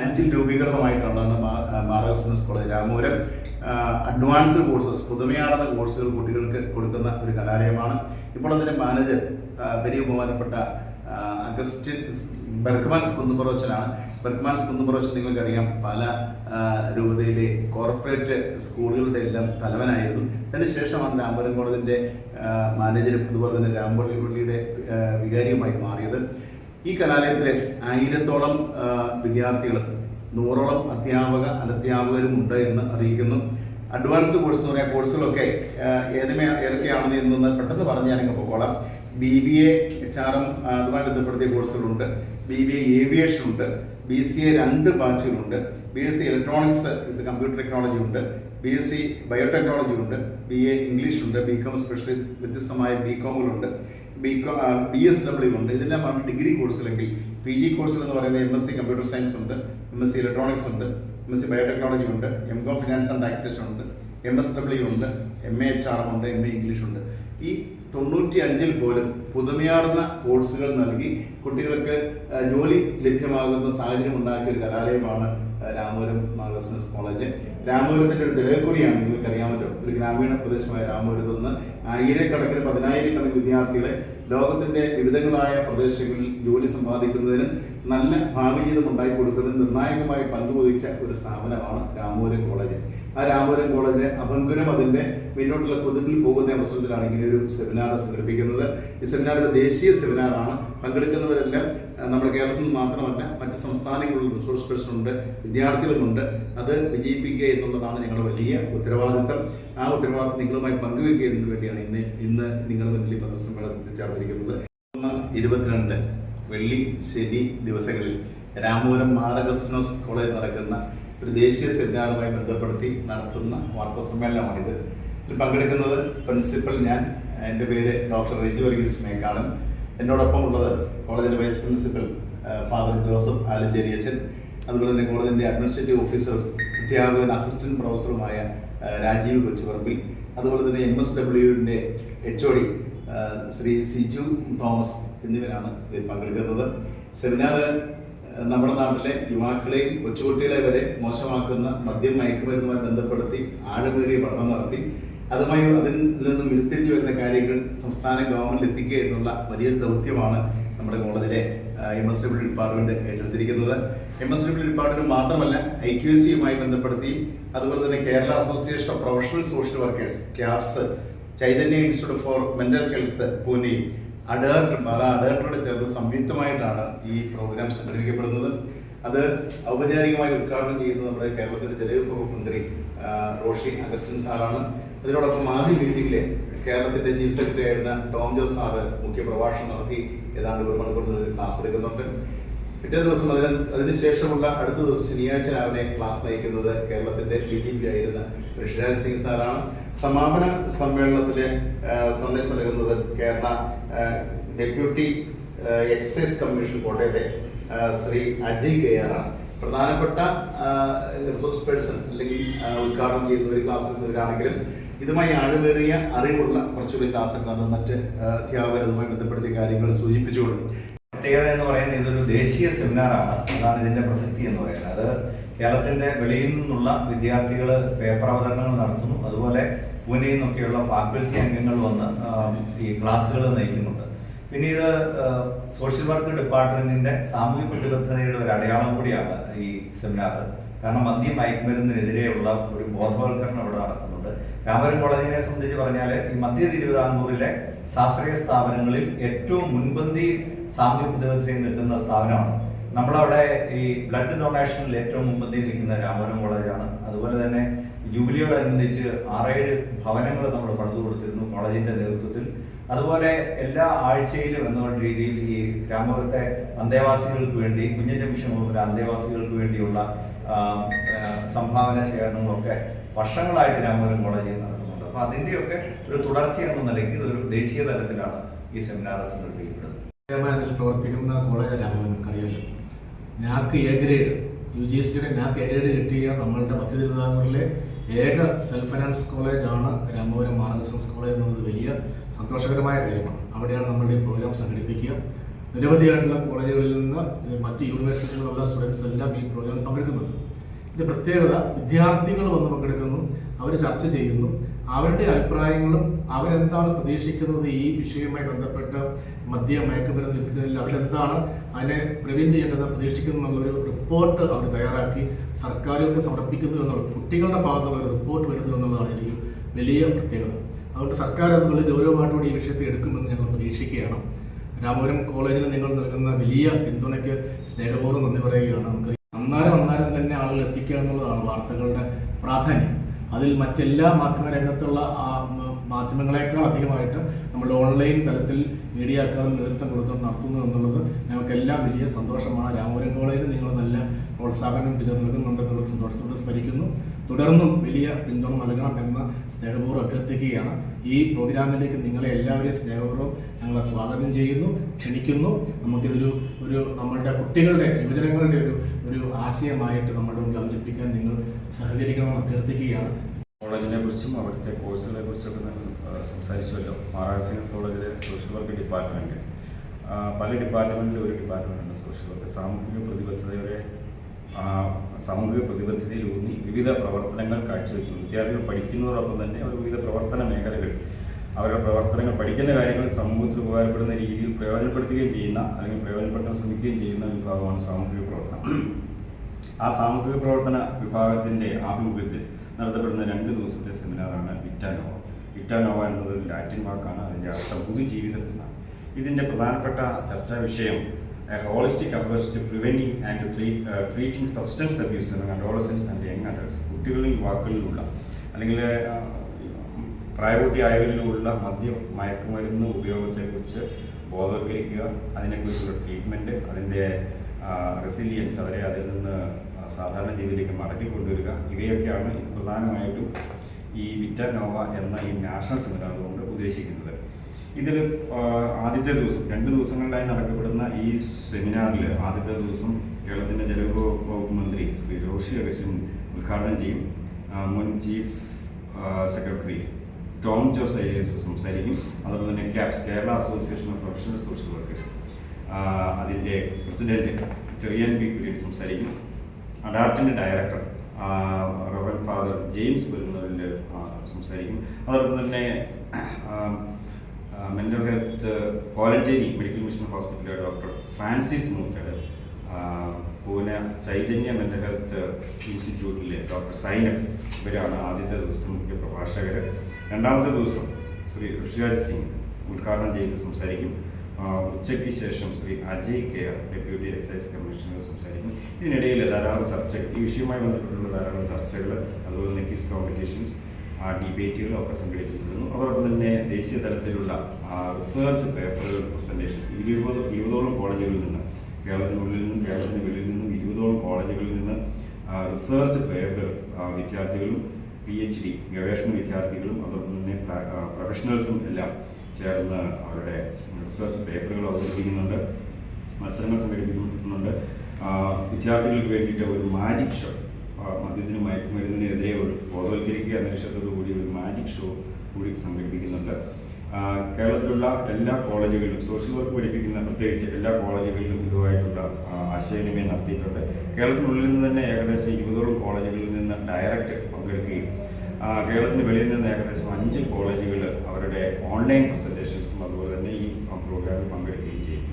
അഞ്ചിൽ രൂപീകൃതമായിട്ടുള്ളതാണ് മാറ ബിസിനസ് കോളേജ്. രാമൂരം അഡ്വാൻസ്ഡ് കോഴ്സസ് പുതുമയാർന്ന കോഴ്സുകൾ കുട്ടികൾക്ക് കൊടുക്കുന്ന ഒരു കലാലയമാണ്. ഇപ്പോൾ അതിന്റെ മാനേജർ വലിയ ബഹുമാനപ്പെട്ട അഗസ്റ്റിൻ ബെർഗ്മാൻസ് കുന്നുപ്രോച്ചനാണ് ബെർഗ്മാൻസ് കുന്നുപ്രോച്ചൻ നിങ്ങൾക്കറിയാം പല രൂപതയിലെ കോർപ്പറേറ്റ് സ്കൂളുകളുടെ എല്ലാം തലവനായിരുന്നു. അതിനുശേഷമാണ് രാമപുരം കോളേജിന്റെ മാനേജരും അതുപോലെ തന്നെ രാമപള്ളി പള്ളിയുടെ വികാരിയുമായി മാറിയത്. ഈ കലാലയത്തിലെ ആയിരത്തോളം വിദ്യാർത്ഥികൾ നൂറോളം അധ്യാപക അനധ്യാപകരും ഉണ്ട് എന്ന് അറിയിക്കുന്നു. അഡ്വാൻസ് കോഴ്സ് എന്ന് പറയുന്ന കോഴ്സുകളൊക്കെ ഏതുമേ ഏതൊക്കെയാണെന്ന് എന്നൊന്ന് പെട്ടെന്ന് പറഞ്ഞ് ഞാനിങ്ങ് പോകോളാം B B A H R M അതുമായി ബന്ധപ്പെടുത്തിയ കോഴ്സുകളുണ്ട് ബി ബി എ ഏവിയേഷൻ ഉണ്ട്. ബി സി എ രണ്ട് ബാച്ചുകളുണ്ട് ബി എസ് സി ഇലക്ട്രോണിക്സ് ഇത് കമ്പ്യൂട്ടർ ടെക്നോളജി ഉണ്ട്. ബി എസ് സി ബയോടെക്നോളജി ഉണ്ട് ബി എ ഇംഗ്ലീഷ് ഉണ്ട് ബി കോം സ്പെഷ്യലി വ്യത്യസ്തമായ B കോമുകളുണ്ട് B com B S W ഉണ്ട്. ഇതെല്ലാം പറഞ്ഞ ഡിഗ്രി കോഴ്സിലെങ്കിൽ പി ജി കോഴ്സിൽ എന്ന് പറയുന്നത് M S C computer science ഉണ്ട് എം എസ് സി ഇലക്ട്രോണിക്സ് ഉണ്ട് എം എസ് സി ബയോടെക്നോളജി ഉണ്ട് M com finance and taxation ഉണ്ട് എം എസ് ഡബ്ല്യു ഉണ്ട് M A H R M ഉണ്ട് എം എ ഇംഗ്ലീഷ് ഉണ്ട്. ഈ തൊണ്ണൂറ്റി അഞ്ചിൽ പോലും പുതുമയാർന്ന കോഴ്സുകൾ നൽകി കുട്ടികൾക്ക് ജോലി ലഭ്യമാകുന്ന സാഹചര്യം ഉണ്ടാക്കിയ ഒരു കലാലയമാണ് രാമപുരം ബിസിനസ് കോളേജ്. രാമപുരത്തിന്റെ ഒരു നിങ്ങൾക്ക് അറിയാമല്ലോ ഒരു ഗ്രാമീണ പ്രദേശമായ രാമപുരത്ത് നിന്ന് ആയിരക്കണക്കിന് പതിനായിരക്കണക്കിന് വിദ്യാർത്ഥികളെ ലോകത്തിന്റെ വിവിധങ്ങളായ പ്രദേശങ്ങളിൽ ജോലി സമ്പാദിക്കുന്നതിന് നല്ല ഭാവി ജീവിതം ഉണ്ടാക്കി കൊടുക്കുന്നതിന് നിർണായകമായി പങ്കുവഹിച്ച ഒരു സ്ഥാപനമാണ് രാമപുരം കോളേജ്. ആ രാമപുരം കോളേജ് അഭംഗുരം അതിന്റെ മുന്നോട്ടുള്ള കുതിപ്പിൽ പോകുന്ന അവസരത്തിലാണ് ഇങ്ങനെ ഒരു സെമിനാർ സംഘടിപ്പിക്കുന്നത്. ഈ സെമിനാർ ഒരു ദേശീയ സെമിനാറാണ് പങ്കെടുക്കുന്നവരെല്ലാം നമ്മുടെ കേരളത്തിൽ നിന്ന് മാത്രമല്ല മറ്റ് സംസ്ഥാനങ്ങളിലുള്ള റിസോഴ്സ് പേഴ്സൺ ഉണ്ട് വിദ്യാർത്ഥികളുണ്ട് അത് വിജയിപ്പിക്കുക എന്നുള്ളതാണ് ഞങ്ങളുടെ വലിയ ഉത്തരവാദിത്തം. ആ ഉത്തരവാദിത്വം നിങ്ങളുമായി പങ്കുവെക്കുന്നതിന് വേണ്ടിയാണ് ഇന്ന് ഇന്ന് നിങ്ങളുടെ മുന്നിൽ പത്രസമ്മേളനം ചേർന്നിരിക്കുന്നത് ഒന്ന് ഇരുപത്തിരണ്ട് വെള്ളി ശനി ദിവസങ്ങളിൽ രാമപുരം മാറഗസ്റ്റിനോസ് കോളേജ് നടക്കുന്ന ഒരു ദേശീയ സെമിനാറുമായി ബന്ധപ്പെടുത്തി നടത്തുന്ന വാർത്താ സമ്മേളനമാണിത് ഇതിൽ പങ്കെടുക്കുന്നത് പ്രിൻസിപ്പൽ ഞാൻ എന്റെ പേര് ഡോക്ടർ റിജു വർഗീസ് മേക്കാടൻ. എന്നോടൊപ്പം ഉള്ളത് കോളേജിന്റെ vice principal father Joseph Alencherry അച്ഛൻ അതുപോലെ തന്നെ കോളേജിന്റെ അഡ്മിനിസ്ട്രേറ്റീവ് ഓഫീസർ അധ്യാപകൻ അസിസ്റ്റന്റ് പ്രൊഫസറുമായ രാജീവ് കൊച്ചുപറമ്പിൽ. അതുപോലെ തന്നെ M S ഡബ്ല്യുവിന്റെ H O D Shri Siju Thomas എന്നിവരാണ് ഇതിൽ പങ്കെടുക്കുന്നത്. സെമിനാർ നമ്മുടെ നാട്ടിലെ യുവാക്കളെയും കൊച്ചുകുട്ടികളെ വരെ മോശമാക്കുന്ന മദ്യം മയക്കുമരുന്നുമായി ബന്ധപ്പെടുത്തി ആഴമേറിയ പഠനം നടത്തി അതുമായി അതിൽ നിന്നും ഉരുത്തിരിഞ്ഞു വരുന്ന കാര്യങ്ങൾ സംസ്ഥാന ഗവൺമെന്റ് എത്തിക്കുക എന്നുള്ള വലിയൊരു ദൗത്യമാണ് നമ്മുടെ കോളേജിലെ എം എസ് ഡബ്ല്യു ഡിപ്പാർട്ട്മെന്റ് ഏറ്റെടുത്തിരിക്കുന്നത്. എം എസ് ഡബ്ല്യു ഡിപ്പാർട്ട്മെന്റ് മാത്രമല്ല ഐ ക്യു എസ് സിയുമായി ബന്ധപ്പെടുത്തി അതുപോലെ തന്നെ Kerala association of professional social workers CAPS Chaitanya institute for mental health Pune. അഡേർട്ട് പല അഡേർട്ടോട് ചേർന്ന് സംയുക്തമായിട്ടാണ് ഈ പ്രോഗ്രാം സംഘടിപ്പിക്കപ്പെടുന്നത്. അത് ഔപചാരികമായി ഉദ്ഘാടനം ചെയ്യുന്നത് നമ്മുടെ കേരളത്തിലെ ജലവിഭവ മന്ത്രി റോഷി അഗസ്റ്റിൻ സാറാണ്. അതിനോടൊപ്പം ആദ്യ മീറ്റിംഗിലെ കേരളത്തിന്റെ ചീഫ് സെക്രട്ടറി ആയിരുന്ന ടോം ജോസ് സാറ് മുഖ്യ പ്രഭാഷണം നടത്തി ഏതാണ്ട് ഒരു മണിക്കൂർ ക്ലാസ് എടുക്കുന്നുണ്ട്. പിറ്റേ ദിവസം അതിന് അതിനുശേഷമുള്ള അടുത്ത ദിവസം ശനിയാഴ്ച രാവിലെ ക്ലാസ് നയിക്കുന്നത് കേരളത്തിന്റെ ഡി ജി പി ആയിരുന്ന ഋഷിരാജ് സിംഗ് സാറാണ്. സമാപന സമ്മേളനത്തിലെ സന്ദേശം നൽകുന്നത് കേരള ഡെപ്യൂട്ടി എക്സൈസ് കമ്മീഷൻ കോട്ടയത്തെ ശ്രീ അജയ് കെയറാണ് പ്രധാനപ്പെട്ട റിസോഴ്സ് പേഴ്സൺ അല്ലെങ്കിൽ ഉദ്ഘാടനം ചെയ്യുന്ന ഒരു ക്ലാസ് എന്നിവരാണെങ്കിലും ഇതുമായി ആഴമേറിയ അറിവുള്ള കുറച്ചുകൂടി ക്ലാസ്സുകൾ അത് മറ്റ് അതുമായി ബന്ധപ്പെടുത്തിയ കാര്യങ്ങൾ സൂചിപ്പിച്ചുകൊള്ളും പ്രത്യേകത എന്ന് പറയുന്നത് ഇതൊരു ദേശീയ സെമിനാറാണ്. അതാണ് ഇതിന്റെ പ്രസക്തി എന്ന് പറയുന്നത്. അത് കേരളത്തിന്റെ വെളിയിൽ നിന്നുള്ള വിദ്യാർത്ഥികൾ പേപ്പർ അവതരണങ്ങൾ നടത്തുന്നു. അതുപോലെ പൂനെയിൽ നിന്നൊക്കെയുള്ള ഫാക്കൽറ്റി അംഗങ്ങൾ വന്ന് ഈ ക്ലാസ്സുകൾ നയിക്കുന്നുണ്ട്. പിന്നെ ഇത് സോഷ്യൽ വർക്ക് ഡിപ്പാർട്ട്മെന്റിന്റെ സാമൂഹിക പ്രതിബദ്ധതയുടെ ഒരു അടയാളം കൂടിയാണ് ഈ സെമിനാർ കാരണം മദ്യം മയക്കുമരുന്നിനെതിരെയുള്ള ഒരു ബോധവൽക്കരണം ഇവിടെ നടക്കുന്നുണ്ട്. രാമപുരം കോളേജിനെ സംബന്ധിച്ച് പറഞ്ഞാൽ ഈ മധ്യ തിരുവിതാംകൂറിലെ ശാസ്ത്രീയ സ്ഥാപനങ്ങളിൽ ഏറ്റവും മുൻപന്തി സാമൂഹ്യ പ്രതിബദ്ധതയിൽ നിൽക്കുന്ന സ്ഥാപനമാണ്. നമ്മളവിടെ ഈ ബ്ലഡ് ഡൊണേഷനിൽ ഏറ്റവും മുമ്പന്തി നിൽക്കുന്ന രാമപുരം കോളേജാണ് അതുപോലെ തന്നെ ജൂബിലിയോടനുബന്ധിച്ച് ആറേഴ് ഭവനങ്ങൾ നമ്മൾ പണിതു കൊടുത്തിരുന്നു കോളേജിന്റെ നേതൃത്വത്തിൽ. അതുപോലെ എല്ലാ ആഴ്ചയിലും എന്നുള്ള രീതിയിൽ ഈ രാമപുരത്തെ അന്തേവാസികൾക്ക് വേണ്ടി കുഞ്ഞജംഷൻ മുതൽ അന്തേവാസികൾക്ക് വേണ്ടിയുള്ള സംഭാവന ശേഖരണങ്ങളൊക്കെ വർഷങ്ങളായിട്ട് രാമപുരം കോളേജിൽ നടക്കുന്നുണ്ട്. അപ്പൊ അതിന്റെയൊക്കെ ഒരു തുടർച്ച എന്ന നിലയ്ക്ക് ഇതൊരു ദേശീയ തലത്തിലാണ് ഈ സെമിനാർ സംഘടിപ്പിക്കപ്പെടുന്നത് അതിൽ പ്രവർത്തിക്കുന്ന കോളേജ് രാഘവൻ അറിയാലോ നാക്ക് എ ഗ്രേഡ് യു ജി സിയുടെ നാക്ക് എ ഗ്രേഡ് കിട്ടിയ നമ്മളുടെ മധ്യ തിരുവിതാംകൂറിലെ ഏക സെൽഫ് ഫൈനാൻസ് കോളേജാണ് രാമപുരം മാർഗസൻസ് കോളേജ് എന്നത് വലിയ സന്തോഷകരമായ കാര്യമാണ്. അവിടെയാണ് നമ്മളുടെ പ്രോഗ്രാം സംഘടിപ്പിക്കുക. നിരവധിയായിട്ടുള്ള കോളേജുകളിൽ നിന്ന് മറ്റ് യൂണിവേഴ്സിറ്റികളിലുള്ള സ്റ്റുഡൻസ് എല്ലാം ഈ പ്രോഗ്രാമിൽ പങ്കെടുക്കുന്നുണ്ട്. ഇതിന്റെ പ്രത്യേകത വിദ്യാർത്ഥികൾ വന്ന് പങ്കെടുക്കുന്നു അവർ ചർച്ച ചെയ്യുന്നു. അവരുടെ അഭിപ്രായങ്ങളും അവരെന്താണ് പ്രതീക്ഷിക്കുന്നത് ഈ വിഷയവുമായി ബന്ധപ്പെട്ട് മദ്യ മയക്കുമരുന്ന് ലഭിച്ചതിൽ അവരെന്താണ് അതിനെ പ്രിവെന്റ് ചെയ്യേണ്ടത് പ്രതീക്ഷിക്കുന്നു എന്നുള്ളൊരു റിപ്പോർട്ട് അവർ തയ്യാറാക്കി. സർക്കാരുകൾക്ക് സമർപ്പിക്കുന്നു എന്നുള്ള കുട്ടികളുടെ ഭാഗത്തുള്ള റിപ്പോർട്ട് വരുന്നു എന്നുള്ളതാണ് എനിക്ക് വലിയ പ്രത്യേകത. അതുകൊണ്ട് സർക്കാർ അത് വളരെ ഗൗരവമായിട്ടുകൂടി ഈ വിഷയത്തെ എടുക്കുമെന്ന് ഞങ്ങൾ പ്രതീക്ഷിക്കുകയാണ്. രാമപുരം കോളേജിന് നിങ്ങൾ നൽകുന്ന വലിയ പിന്തുണയ്ക്ക് സ്നേഹപൂർവം നന്ദി പറയുകയാണ്. നമുക്ക് അന്നാരം അന്നാരം തന്നെ ആളുകൾ എത്തിക്കുക എന്നുള്ളതാണ് വാർത്തകളുടെ പ്രാധാന്യം. അതിൽ മറ്റെല്ലാ മാധ്യമ രംഗത്തുള്ള ആ മ- മാധ്യമങ്ങളെക്കാൾ അധികമായിട്ട് നമ്മൾ ഓൺലൈൻ തലത്തിൽ മീഡിയക്കാർ നേതൃത്വം കൊടുത്ത് നടത്തുന്നു എന്നുള്ളത് ഞങ്ങൾക്കെല്ലാം വലിയ സന്തോഷമാണ്. രാമപുരം കോളേജിൽ നിങ്ങൾ നല്ല പ്രോത്സാഹനം നൽകുന്നുണ്ടെന്നുള്ള സന്തോഷത്തോട് സ്മരിക്കുന്നു. തുടർന്നും വലിയ പിന്തുണ നൽകണം എന്ന സ്നേഹപൂർവം അഭ്യർത്ഥിക്കുകയാണ്. ഈ പ്രോഗ്രാമിലേക്ക് നിങ്ങളെ എല്ലാവരെയും സ്നേഹപൂർവം ഞങ്ങളെ സ്വാഗതം ചെയ്യുന്നു ക്ഷണിക്കുന്നു. നമുക്കിതൊരു ഒരു നമ്മളുടെ കുട്ടികളുടെ യുവജനങ്ങളുടെ ഒരു ഒരു ആശയമായിട്ട് നമ്മുടെ മുമ്പിൽ അവതരിപ്പിക്കാൻ നിങ്ങൾ സഹകരിക്കണമെന്ന് അഭ്യർത്ഥിക്കുകയാണ്. കോളേജിനെ കുറിച്ചും അവിടുത്തെ കോഴ്സുകളെ കുറിച്ചൊക്കെ സംസാരിച്ചുവല്ലോ. Maharaj science college social work department പല ഡിപ്പാർട്ട്മെന്റിൽ ഒരു ഡിപ്പാർട്ട്മെന്റ് ഡിപ്പാർട്ട്മെന്റാണ് സോഷ്യൽ വർക്ക് സാമൂഹിക പ്രതിബദ്ധതയുടെ സാമൂഹിക പ്രതിബദ്ധതയിൽ ഊന്നി വിവിധ പ്രവർത്തനങ്ങൾ കാഴ്ചവെക്കുന്നു. വിദ്യാർത്ഥികൾ പഠിക്കുന്നതോടൊപ്പം തന്നെ അവർ വിവിധ പ്രവർത്തന മേഖലകൾ. അവരുടെ പ്രവർത്തനങ്ങൾ പഠിക്കുന്ന കാര്യങ്ങൾ സമൂഹത്തിൽ ഉപകാരപ്പെടുന്ന രീതിയിൽ പ്രയോജനപ്പെടുത്തുകയും ചെയ്യുന്ന അല്ലെങ്കിൽ പ്രയോജനപ്പെടുത്താൻ ശ്രമിക്കുകയും ചെയ്യുന്ന വിഭാഗമാണ് സാമൂഹിക പ്രവർത്തനം. ആ സാമൂഹിക പ്രവർത്തന വിഭാഗത്തിന്റെ ആഭിമുഖ്യത്തിൽ നടത്തപ്പെടുന്ന രണ്ട് ദിവസത്തെ സെമിനാറാണ് വിറ്റാനോവ വിറ്റാനോവ എന്നത് ലാറ്റിൻ വാക്കാണ് അതിന്റെ അർത്ഥം പുതുജീവിതം എന്നാണ് ഇതിന്റെ പ്രധാനപ്പെട്ട ചർച്ചാ വിഷയം holistic approach to preventing and treating substance abuse adolescence and young adults കുട്ടികളിലും വാക്കുകളിലുള്ള അല്ലെങ്കിൽ പ്രായപൂർത്തിയായവരിലുള്ള മദ്യ മയക്കുമരുന്ന് ഉപയോഗത്തെക്കുറിച്ച് ബോധവൽക്കരിക്കുക അതിനെക്കുറിച്ചുള്ള ട്രീറ്റ്മെന്റ് അതിന്റെ റെസിലിയൻസ് അവരെ അതിൽ നിന്ന് സാധാരണ ജീവിതത്തിലേക്ക് മടക്കി കൊണ്ടുവരിക ഇവയൊക്കെയാണ് പ്രധാനമായിട്ടും ഈ വിറ്റ നോവ എന്ന ഈ നാഷണൽ സെമിനാർ കൊണ്ട് ഉദ്ദേശിക്കുന്നത്. ഇതിൽ ആദ്യത്തെ ദിവസം രണ്ട് ദിവസങ്ങളിലായി നടക്കപ്പെടുന്ന ഈ സെമിനാറിൽ ആദ്യത്തെ ദിവസം കേരളത്തിന്റെ ജലവിഭവ വകുപ്പ് മന്ത്രി ശ്രീ റോഷി അഗസ്റ്റിൻ ഉദ്ഘാടനം ചെയ്യും. മുൻ chief secretary Tom Jose I S സംസാരിക്കും. അതുപോലെ തന്നെ CAPS Kerala association of professional social workers. അതിന്റെ പ്രസിഡന്റ് ചെറിയൻ പി കുര്യൻ സംസാരിക്കും. അഡാപ്റ്റിന്റെ ഡയറക്ടർ റവൻ ഫാദർ ജെയിംസ് വരുന്നതിന്റെ സംസാരിക്കും. അതോടൊപ്പം തന്നെ mental health Kolenchery medical mission ഹോസ്പിറ്റലിലെ ഡോക്ടർ ഫ്രാൻസിസ് മൂത്തട് പൂനെ ചൈതന്യ മെന്റൽ ഹെൽത്ത് ഇൻസ്റ്റിറ്റ്യൂട്ടിലെ ഡോക്ടർ സൈനബ് ഇവരാണ് ആദ്യത്തെ ദിവസത്തെ മുഖ്യ പ്രഭാഷകർ രണ്ടാമത്തെ ദിവസം ശ്രീ ഋഷിരാജ് സിംഗ് ഉദ്ഘാടനം ചെയ്ത് സംസാരിക്കും. ഉച്ചയ്ക്ക് ശേഷം Shri Ajay K R deputy excise commissioner സംസാരിക്കും. ഇതിനിടയിൽ ധാരാളം ചർച്ച ഈ വിഷയവുമായി ബന്ധപ്പെട്ടുള്ള ധാരാളം ചർച്ചകൾ അതുപോലെ തന്നെ ക്വിസ് കോമ്പറ്റീഷൻസ് ആ ഡിബേറ്റുകൾ ഒക്കെ സംഘടിപ്പിക്കുന്നു അതോടൊപ്പം തന്നെ ദേശീയ തലത്തിലുള്ള റിസർച്ച് പേപ്പറുകൾ പ്രസന്റേഷൻസ് ഇരുപത് ഇരുപതോളം കോളേജുകളിൽ നിന്ന് കേരളത്തിനുള്ളിൽ നിന്നും കേരളത്തിന് വെളിയിൽ നിന്നും ഇരുപതോളം കോളേജുകളിൽ നിന്ന് റിസർച്ച് പേപ്പർ വിദ്യാർത്ഥികളും പി എച്ച് ഡി ഗവേഷണ വിദ്യാർത്ഥികളും അതോടൊപ്പം തന്നെ പ്രൊഫഷണൽസും എല്ലാം ചേർന്ന് അവരുടെ റിസർച്ച് പേപ്പറുകൾ അവതരിപ്പിക്കുന്നുണ്ട് മത്സരങ്ങൾ സംഘടിപ്പിക്കുന്നുണ്ട്. വിദ്യാർത്ഥികൾക്ക് വേണ്ടിയിട്ട് ഒരു മാജിക് ഷോ മദ്യത്തിന് മയക്കുമരുന്നിനെതിരെ ഒരു ബോധവൽക്കരിക്കുക കൂടി ഒരു മാജിക് ഷോ കൂടി സംഘടിപ്പിക്കുന്നുണ്ട്. കേരളത്തിലുള്ള എല്ലാ കോളേജുകളിലും സോഷ്യൽ വർക്ക് പഠിപ്പിക്കുന്ന പ്രത്യേകിച്ച് എല്ലാ കോളേജുകളിലും ഇതുമായിട്ടുള്ള ആശയവിനിമയം നടത്തിയിട്ടുണ്ട്. കേരളത്തിനുള്ളിൽ നിന്ന് തന്നെ ഏകദേശം ഇരുപതോളം കോളേജുകളിൽ നിന്ന് ഡയറക്റ്റ് പങ്കെടുക്കുകയും കേരളത്തിന് വെളിയിൽ നിന്ന് ഏകദേശം അഞ്ച് കോളേജുകൾ അവരുടെ ഓൺലൈൻ പ്രസന്റേഷൻസും അതുപോലെ തന്നെ ഈ പ്രോഗ്രാമിൽ പങ്കെടുക്കുകയും ചെയ്യും.